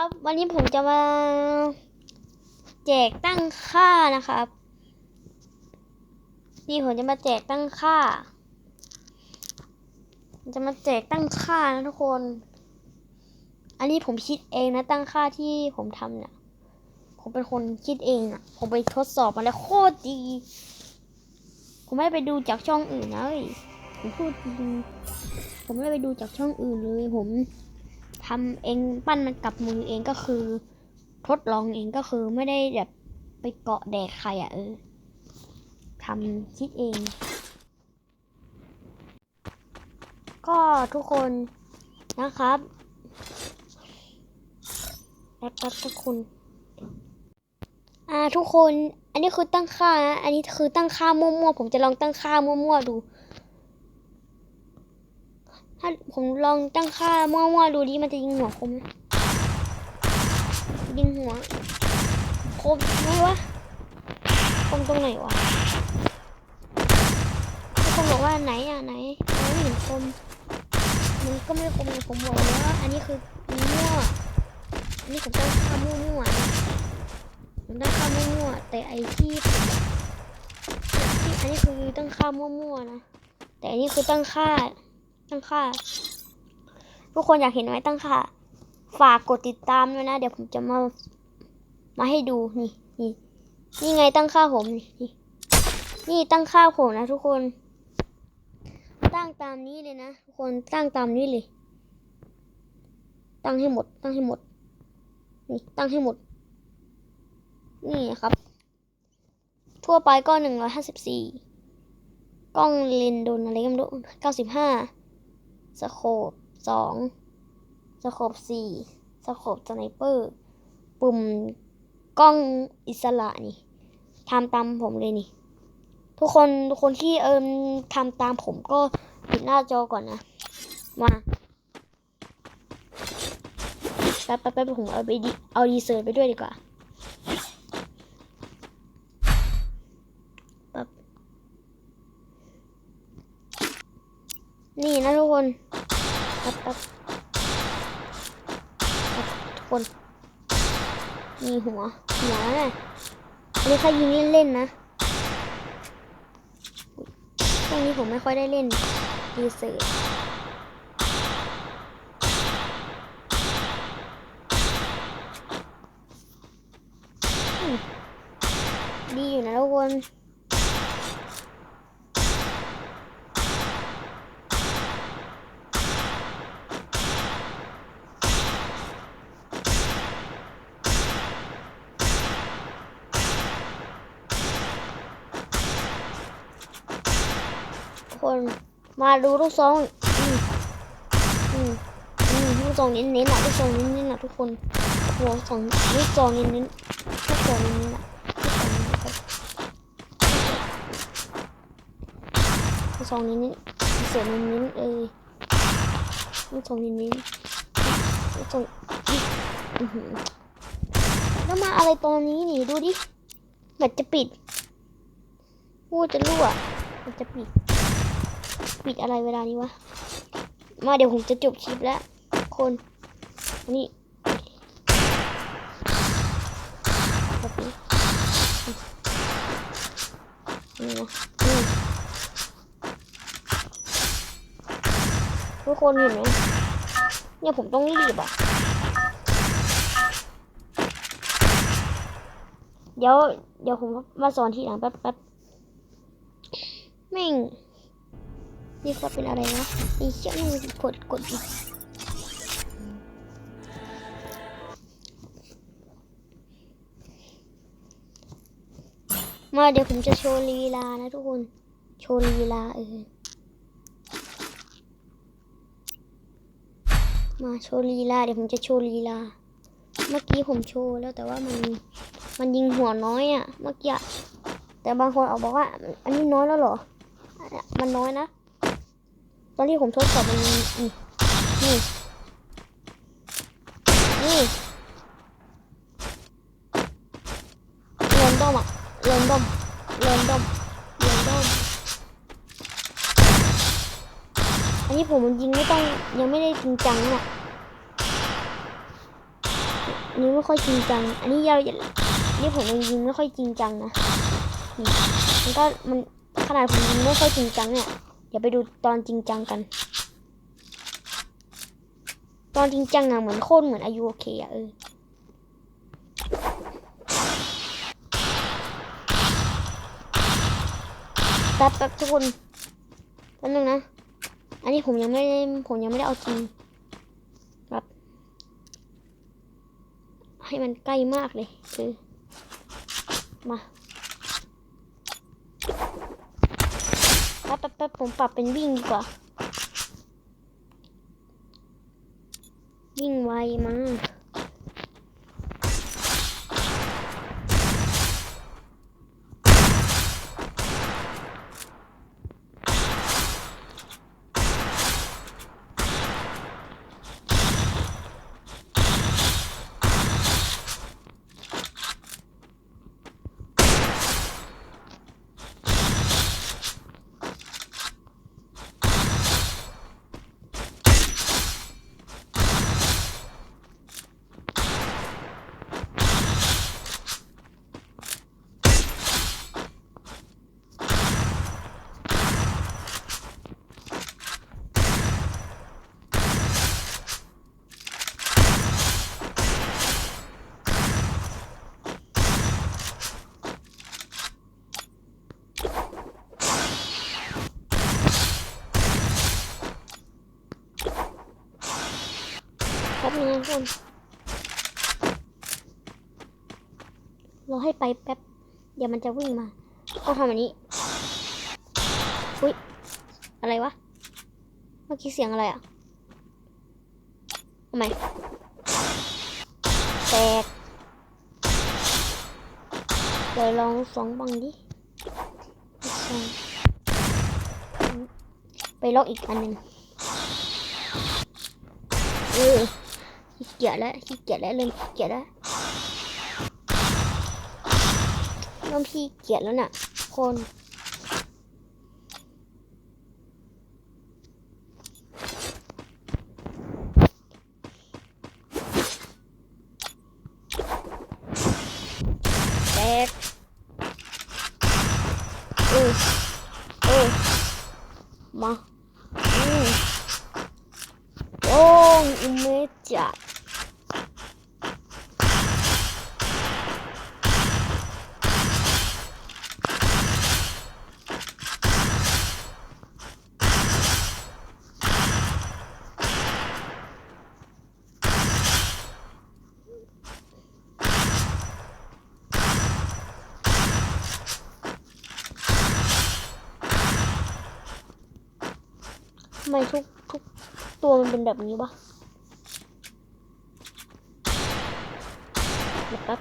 ครับ วันนี้ผมจะมาแจกตั้งค่านะครับ นี่ผมจะมาแจกตั้งค่า จะมาแจกตั้งค่านะทุกคน อันนี้ผมคิดเองนะตั้งค่าที่ผมทำเนี่ยผมเป็นคนคิดเองอะผมไปทดสอบมาแล้วโคตรดี ผมไม่ไปดูจากช่องอื่นนะเว้ยผมพูดจริงผมไม่ไปดูจากช่องอื่นเลยผม ทำเองปั้นมันกับมือเองก็คือ ทดลองเองก็คือไม่ได้แบบไปเกาะแดกใครอะเออทำคิดเอง ก็ทุกคนนะครับแป๊บแป๊บทุกคนอ่าทุกคน อันนี้คือตั้งค่านะ อันนี้คือตั้งค่ามั่วๆ ผมจะลองตั้งค่ามั่วๆดู ถ้าผมลองตั้งค่ามั่วๆดูดิมันจะยิงหัวคมยิงหัวคมไหมวะคมตรงไหนวะทุกคนบอกว่าไหนอะไหนไหนไม่เห็นคมมันก็ไม่คมเลยผมบอกแล้วว่าอันนี้คือมั่วอันนี้ผมตั้งค่ามั่วๆผมตั้งค่ามั่วๆแต่ไอที่ที่อันนี้คือตั้งค่ามั่วๆนะแต่อันนี้คือตั้งค่า ตั้งค่า ทุกคนอยากเห็นไหมตั้งค่า ฝากกดติดตามด้วยนะ เดี๋ยวผมจะมา มาให้ดูนี่นี่นี่ไงตั้งค่าผมนี่นี่ตั้งค่าผมนะทุกคน ตั้งตามนี้เลยนะทุกคนตั้งตามนี้เลย ตั้งให้หมด ตั้งให้หมด นี่ตั้งให้หมด นี่ครับ ทั่วไปก็หนึ่งร้อยห้าสิบสี่กล้องเลนส์โดนอะไรก็ไม่รู้เก้าสิบห้า สโคปสองสโคปสี่สโคปสไนเปอร์ ปุ่มกล้องอิสระนี่ทำตามผมเลยนี่ ทุกคนทุกคนที่เอิมทำตามผมก็ปิดหน้าจอก่อนนะ มาแป๊บแป๊บแป๊บผมเอาไปดิเอาดีเซอร์ไปด้วยดีกว่าแป๊บ นี่นะทุกคนแป๊บแป๊บทุกคน มีหัว หัวนะอันนี้แค่ยิงเล่นๆนะช่วงนี้ผมไม่ค่อยได้เล่นดีเซอร์ดีอยู่นะทุกคน คนมาดูลูกซองอืมอืมอืมลูกซองเน้นๆอะลูกซองเน้นๆอะทุกคนหัวสองลูกซองเน้นๆลูกซองเน้นๆอะลูกซองเน้นๆลูกซองเน้นๆเสียงเน้นๆเอ้ลูกซองเน้นๆลูกซองอื้อหือแล้วมาอะไรตอนนี้นี่ดูดิแบตจะปิดพูดจะรั่วแบตจะปิด ปิดอะไรเวลานี้วะ มาเดี๋ยวผมจะจบคลิปแล้ว คนนี่แบบนี้ทุกคนเห็นไหมเนี่ยผมต้องรีบอะ เดี๋ยว เดี๋ยวผมมาสอนทีหลังแป๊บแป๊บแม่ง นี่เขาเป็นอะไรนะอ้เชี่ยนี่กดกดดิมาเดี๋ยวผมจะโชว์ลีลานะทุกคน โชว์ลีลาเออมาโชว์ลีลาเดี๋ยวผมจะโชว์ลีลา เมื่อกี้ผมโชว์แล้วแต่ว่ามันมันยิงหัวน้อยอะ่ะเมื่อกี้แต่บางคนเอาบอกว่า อันนี้น้อยแล้วเหรอ มันน้อยนะ ตอนที่ผมทดสอบมันมีนี่นี่นี่เรนดอมอะเรนดอมเรนดอมเรนดอมอันนี้ผมยิงไม่ต้องยังไม่ได้จริงจังน่ะอันนี้ไม่ค่อยจริงจัง อันนี้เราอย่าอันนี่ผมยังยิงไม่ค่อยจริงจังนะ มันก็มันขนาดผมยิงไม่ค่อยจริงจังเนี่ย อย่าไปดูตอนจริงจังกัน ตอนจริงจังอะเหมือนโคตรเหมือนอายุโอเคอะเออแป๊บแป๊บทุกคนแป๊บนึงนะ อันนี้ผมยังไม่ได้ผมยังไม่ได้เอาจริงครับ ให้มันใกล้มากเลยคือมา แป๊บแป๊บแป๊บผมปรับเป็นวิ่งดีกว่า วิ่งไวมาก แป๊บนึงทุกคนรอให้ไปแป๊บ เดี๋ยวมันจะวิ่งมา ก็ทำอันนี้ อุ้ย อะไรวะ เมื่อกี้เสียงอะไรอะทำไมแตกเดี๋ยวลองสองบังดิไปล็อกอีกอันหนึ่งเออ ขี้เกียจแล้วขี้เกียจแล้วเริ่มขี้เกียจแล้วเริ่มขี้เกียจแล้วน่ะ คนแตกเออเออมาอืม โอ้ยอุเมจัดทำไมทุกทุกตัวมันเป็นแบบนี้วะเดี๋ยวแป๊บ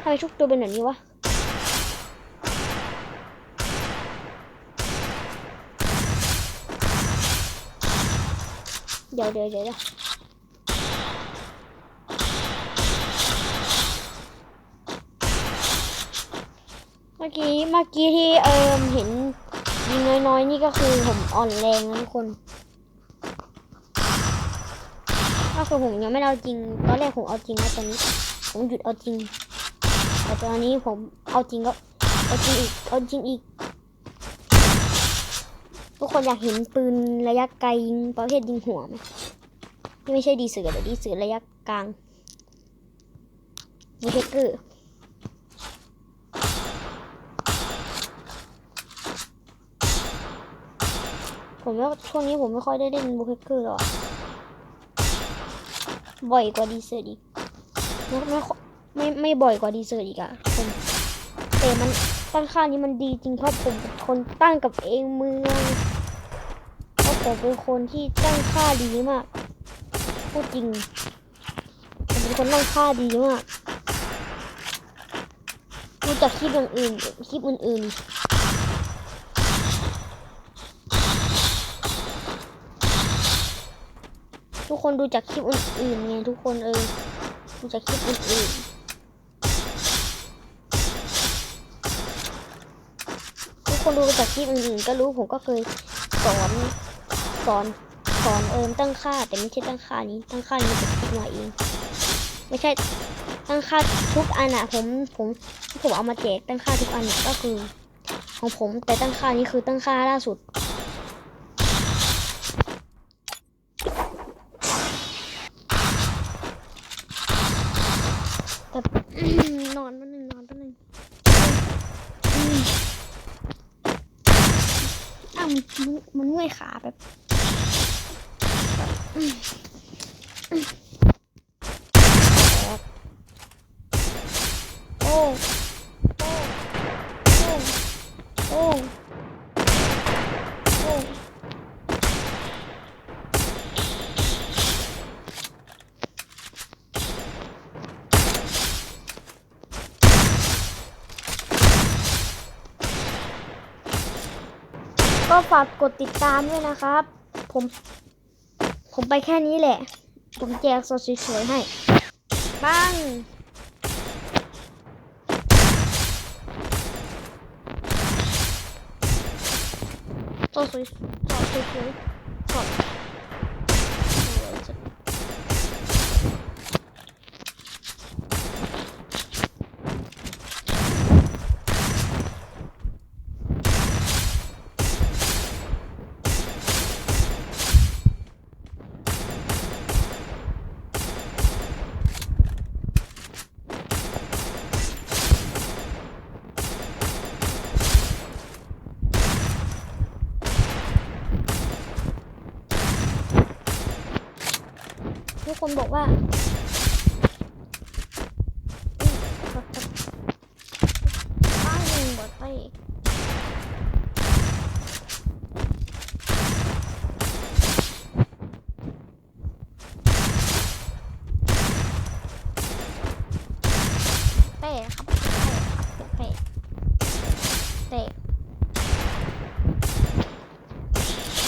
ทำไมทุกตัวเป็นแบบนี้วะเดี๋ยวเดี๋ยวเดี๋ยวเดี๋ยวเมื่อกี้เมื่อกี้ที่เอิมเห็น ยิงน้อยๆ นี่ก็คือผมอ่อนแรงนะทุกคนก็คือผมยังไม่เอาจริง ตอนแรกผมเอาจริงแล้วตอนนี้ ผมหยุดเอาจริง แต่ตอนนี้ผมเอาจริงก็เอาจริงอีก เอาจริงอีก ทุกคนอยากเห็นปืนระยะไกลยิงประเภทยิงหัวไหมที่ไม่ใช่ดีเสือแต่ดีเสือระยะกลางบูเทเกอร์ ผมว่าช่วงนี้ผมไม่ค่อยได้เล่นบูเทเกอร์หรอกบ่อยกว่าดีเซอร์อีกไม่ไม่ไม่ไม่บ่อยกว่าดีเซอร์อีกอะคนแต่มันตั้งค่านี้มันดีจริงเพราะผมเป็นคนตั้งกับเองเมืองเพราะผมเป็นคนที่ตั้งค่าดีมากพูดจริงผมเป็นคนตั้งค่าดีมากดูจากคลิปอย่างอื่นคลิปอื่นๆ ทุกคนดูจากคลิปอื่นๆไงทุกคนเออดูจากคลิปอื่นๆทุกคนดูจากคลิปอื่นๆก็รู้ผมก็เคยสอนสอนสอนเอิมตั้งค่า แต่ไม่ใช่ตั้งค่านี้ ตั้งค่านี้จากคลิปมาเอง ไม่ใช่ตั้งค่าทุกอันอะผมผมผมเอามาแจกตั้งค่าทุกอันก็คือ ของผมแต่ตั้งค่านี้คือตั้งค่าล่าสุด แต่อืมนอนแป๊บนึงนอนแป๊บนึงอืมอ้าวมัน มันเมื่อยขาแบบอืมอืมโอ้โอ้โอ้โอ้ ก็ฝากกดติดตามด้วยนะครับ ผม ผมไปแค่นี้แหละ ผมแจกสดสวยๆให้บ้างสดสวยสดสวยสด ทุกคนบอกว่าป้ายหนึ่งบอดไปเป้ครับเป้ครับเป้เตะ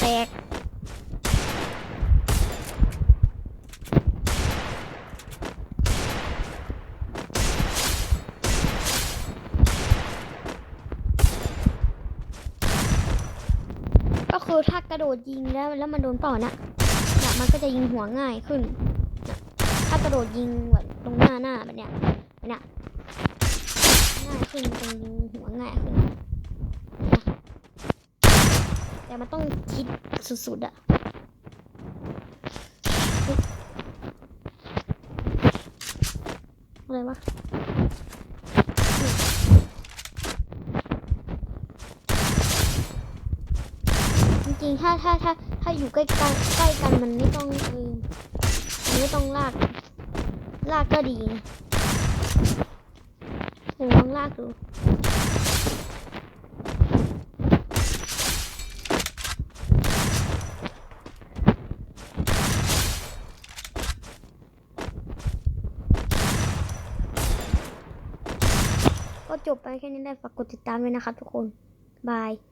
แตกก็คือถ้ากระ โดดยิงแล้วแล้วมันโดนเป่านะน่ะมันก็จะยิงหัวง่ายขึ้น ถ้ากระโดดยิงแบบตรงหน้าหน้าแบบเนี้ยแบบเนี้ยง่ายขึ้นตรงยิงหัวง่ายขึ้นแต่มันต้องคิดสุดๆอะเอะไรวะ จริงๆ ถ้าถ้าถ้าถ้าอยู่ใกล้กันใกล้กันมันไม่ต้องเออมันไม่ต้องลาก ลากก็ดีนะเดี๋ยวลองลากดูก็จบไปแค่นี้ได้ฝากกดติดตามด้วยนะครับทุกคน บาย